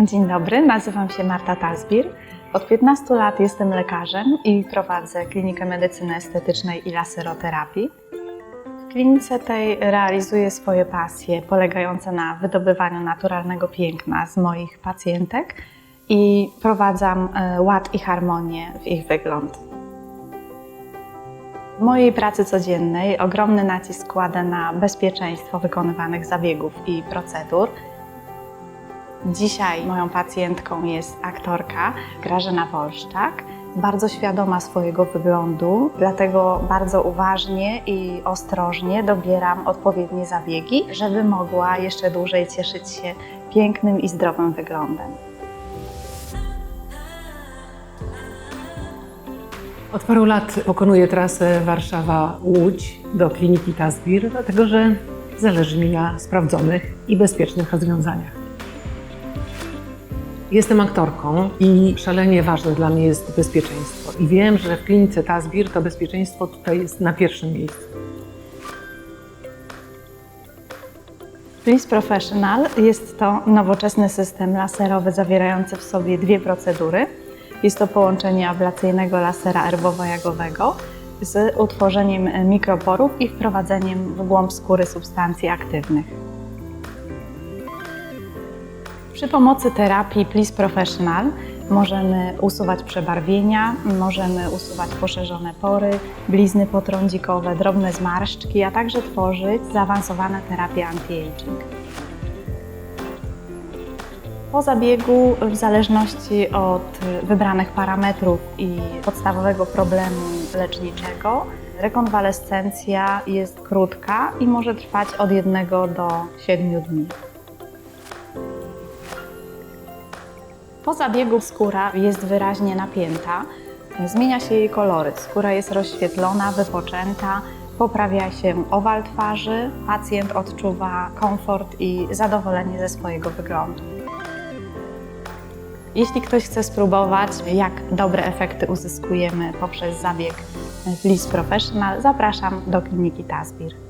Dzień dobry, nazywam się Marta Tasbir. Od 15 lat jestem lekarzem i prowadzę klinikę medycyny estetycznej i laseroterapii. W klinice tej realizuję swoje pasje polegające na wydobywaniu naturalnego piękna z moich pacjentek i prowadzam e, ład i harmonię w ich wygląd. W mojej pracy codziennej ogromny nacisk kładę na bezpieczeństwo wykonywanych zabiegów i procedur. Dzisiaj moją pacjentką jest aktorka Grażyna Wolszczak, bardzo świadoma swojego wyglądu, dlatego bardzo uważnie i ostrożnie dobieram odpowiednie zabiegi, żeby mogła jeszcze dłużej cieszyć się pięknym i zdrowym wyglądem. Od paru lat pokonuję trasę Warszawa-Łódź do kliniki Tasbir, dlatego że zależy mi na sprawdzonych i bezpiecznych rozwiązaniach. Jestem aktorką i szalenie ważne dla mnie jest bezpieczeństwo. I wiem, że w klinice Tasbir to bezpieczeństwo tutaj jest na pierwszym miejscu. Bliss Professional jest to nowoczesny system laserowy zawierający w sobie dwie procedury. Jest to połączenie ablacyjnego lasera erbowo-jagowego z utworzeniem mikroporów i wprowadzeniem w głąb skóry substancji aktywnych. Przy pomocy terapii Bliss Professional możemy usuwać przebarwienia, możemy usuwać poszerzone pory, blizny potrądzikowe, drobne zmarszczki, a także tworzyć zaawansowane terapie anti-aging. Po zabiegu, w zależności od wybranych parametrów i podstawowego problemu leczniczego, rekonwalescencja jest krótka i może trwać od 1 do 7 dni. Po zabiegu skóra jest wyraźnie napięta, zmienia się jej koloryt, skóra jest rozświetlona, wypoczęta, poprawia się owal twarzy, pacjent odczuwa komfort i zadowolenie ze swojego wyglądu. Jeśli ktoś chce spróbować, jak dobre efekty uzyskujemy poprzez zabieg Bliss Professional, zapraszam do kliniki Tasbir.